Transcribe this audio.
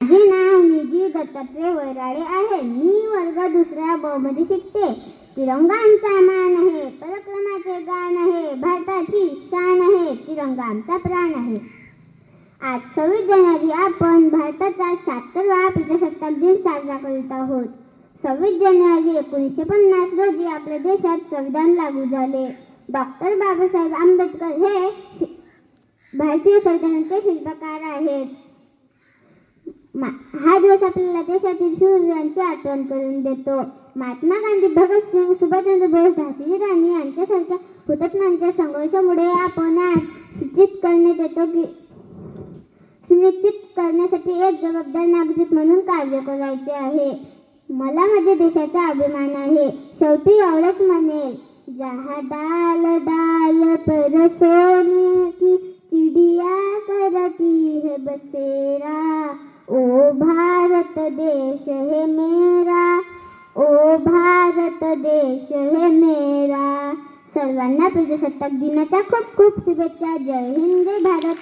माझे नाव निधी दत्तात्रय वैराडे आहे. मी वर्ग दुसऱ्या ब मध्ये शिकते. तिरंगांचा मान आहे. पराक्रमाचे गाण आहे. भारताची शान आहे. तिरंगा आमचा प्राण आहे. आज सव्वीस जानेवारी आपण भारताचा शहात्तरवा प्रजासत्ताक दिन साजरा करीत आहोत. सव्वीस जानेवारी एकोणीसशे पन्नास रोजी आपल्या देशात संविधान लागू झाले. डॉक्टर बाबासाहेब आंबेडकर हे भारतीय संविधानाचे शिल्पकार आहेत. हा दिवस आपल्याला देशातील शूरवीरांची आठवण करून देतो. महात्मा गांधी भगतसिंग सुभाषचंद्र बोस झाशीची राणी यांच्यासारख्या हुतात्म्यांच्या संघर्षामुळे आपण आज सूचित करण्यात येतो की सुनिश्चित करण्यासाठी एक जबाबदार नागरिक म्हणून कार्य करायचे आहे. मला माझ्या देशाचा अभिमान आहे. शेवटी एवढंच म्हणेल जहा डाल डाल पर सोने की चिडिया करती है बसेरा. ओ भारत देश है मेरा ओ भारत देश है मेरा। सर्वांना प्रजासत्ताक दिनाच्या खूप खूप शुभेच्छा. जय हिंद जय भारत.